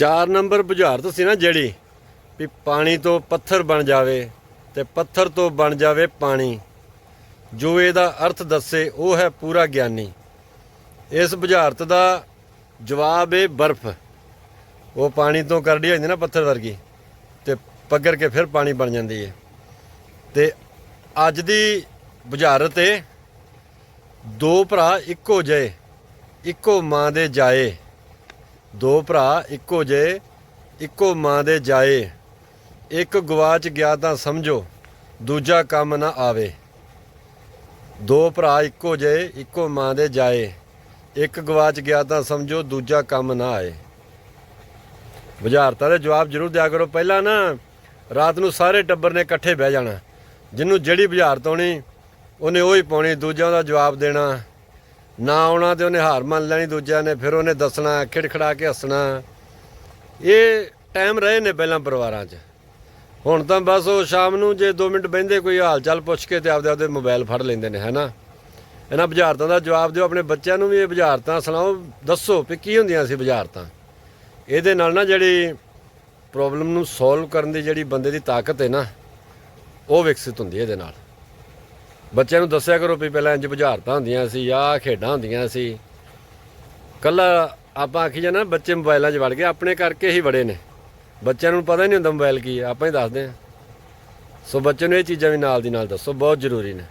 4 number ਬੁਝਾਰਤ ਸੀ ਨਾ ਜਿਹੜੀ, ਵੀ ਪਾਣੀ ਤੋਂ ਪੱਥਰ ਬਣ ਜਾਵੇ ਤੇ ਪੱਥਰ ਤੋਂ ਬਣ ਜਾਵੇ ਪਾਣੀ। ਜੋ ਇਹਦਾ ਅਰਥ ਦੱਸੇ, ਉਹ ਹੈ ਪੂਰਾ ਗਿਆਨੀ। ਇਸ ਬੁਝਾਰਤ ਦਾ ਜਵਾਬ ਹੈ ਬਰਫ਼। ਉਹ ਪਾਣੀ ਤੋਂ ਕਰੜੀ ਹੁੰਦੀ ਨਾ ਪੱਥਰ ਵਰਗੀ, ਤੇ ਪੱਗਰ ਕੇ ਫਿਰ ਪਾਣੀ ਬਣ ਜਾਂਦੀ ਹੈ ਤੇ ਅੱਜ ਦੀ ਬੁਝਾਰਤ ਹੈ ਦੋ ਭਰਾ ਇੱਕੋ ਜਏ ਇੱਕੋ ਮਾਂ ਦੇ ਜਾਏ। ਦੋ ਭਰਾ, ਇੱਕੋ ਜਿਹੇ, ਇੱਕੋ ਮਾਂ ਦੇ ਜਾਏ। ਇੱਕ ਗਵਾਚ ਗਿਆ ਤਾਂ ਸਮਝੋ, ਦੂਜਾ ਕੰਮ ਨਾ ਆਵੇ। ਦੋ ਭਰਾ ਇੱਕੋ ਜਿਹੇ, ਇੱਕੋ ਮਾਂ ਦੇ ਜਾਏ। ਇੱਕ ਗਵਾਚ ਗਿਆ ਤਾਂ ਸਮਝੋ, ਦੂਜਾ ਕੰਮ ਨਾ ਆਏ। ਬੁਝਾਰਤਾਂ ਦੇ ਜਵਾਬ ਜ਼ਰੂਰ ਦਿਆ ਕਰੋ। ਪਹਿਲਾਂ ਨਾ, ਰਾਤ ਨੂੰ ਸਾਰੇ ਟੱਬਰ ਨੇ ਇਕੱਠੇ ਬਹਿ ਜਾਣਾ। ਜਿਹਨੂੰ ਜਿਹੜੀ ਬੁਝਾਰਤ ਆਉਣੀ, ਉਹਨੇ ਉਹ ਹੀ ਪਾਉਣੀ, ਦੂਜਿਆਂ ਦਾ ਜਵਾਬ ਦੇਣਾ। ਨਾ ਆਉਣਾ ਤੇ ਉਹਨੇ ਹਾਰ ਮੰਨ ਲੈਣੀ, ਦੂਜਿਆਂ ਨੇ ਫਿਰ ਉਹਨੇ ਦੱਸਣਾ ਖਿੜਖੜਾ ਕੇ ਹੱਸਣਾ। ਇਹ ਟਾਈਮ ਰਹੇ ਨੇ ਪਹਿਲਾਂ ਪਰਿਵਾਰਾਂ 'ਚ। ਹੁਣ ਤਾਂ ਬਸ ਉਹ ਸ਼ਾਮ ਨੂੰ ਜੇ 2 ਮਿੰਟ ਬਹਿੰਦੇ, ਕੋਈ ਹਾਲ ਚਾਲ ਪੁੱਛ ਕੇ ਤੇ ਆਪਦੇ ਆਪਦੇ ਮੋਬਾਈਲ ਫੜ ਲੈਂਦੇ ਨੇ ਹੈਨਾ ਇਹਨਾਂ ਬੁਝਾਰਤਾਂ ਦਾ ਜਵਾਬ ਦਿਓ, ਆਪਣੇ ਬੱਚਿਆਂ ਨੂੰ ਵੀ ਇਹ ਬੁਝਾਰਤਾਂ ਸੁਣਾਓ। ਦੱਸੋ ਵੀ ਕੀ ਹੁੰਦੀਆਂ ਸੀ ਬੁਝਾਰਤਾਂ? ਇਹਦੇ ਨਾਲ ਨਾ ਜਿਹੜੀ ਪ੍ਰੋਬਲਮ ਨੂੰ ਸੋਲਵ ਕਰਨ ਦੀ ਜਿਹੜੀ ਬੰਦੇ ਦੀ ਤਾਕਤ ਹੈ ਨਾ, ਉਹ ਵਿਕਸਿਤ ਹੁੰਦੀ ਹੈ ਇਹਦੇ ਨਾਲ। ਬੱਚਿਆਂ ਨੂੰ ਦੱਸਿਆ ਕਰੋ ਵੀ ਪਹਿਲਾਂ ਇੰਜ ਬੁਝਾਰਤਾਂ ਹੁੰਦੀਆਂ ਸੀ, ਆਹ ਖੇਡਾਂ ਹੁੰਦੀਆਂ ਸੀ। ਕੱਲਾ ਆਪਾਂ ਆਖੀ ਜਾਣਾ ਬੱਚੇ ਮੋਬਾਈਲਾਂ 'ਚ ਵੜ ਗਏ, ਆਪਣੇ ਕਰਕੇ ਹੀ ਵੜੇ ਨੇ। ਬੱਚਿਆਂ ਨੂੰ ਪਤਾ ਹੀ ਨਹੀਂ ਹੁੰਦਾ ਮੋਬਾਈਲ ਕੀ ਹੈ ਆਪਾਂ ਹੀ ਦੱਸਦੇ ਹਾਂ। ਸੋ ਬੱਚੇ ਨੂੰ ਇਹ ਚੀਜ਼ਾਂ ਵੀ ਨਾਲ ਦੀ ਨਾਲ ਦੱਸੋ, ਬਹੁਤ ਜ਼ਰੂਰੀ ਨੇ।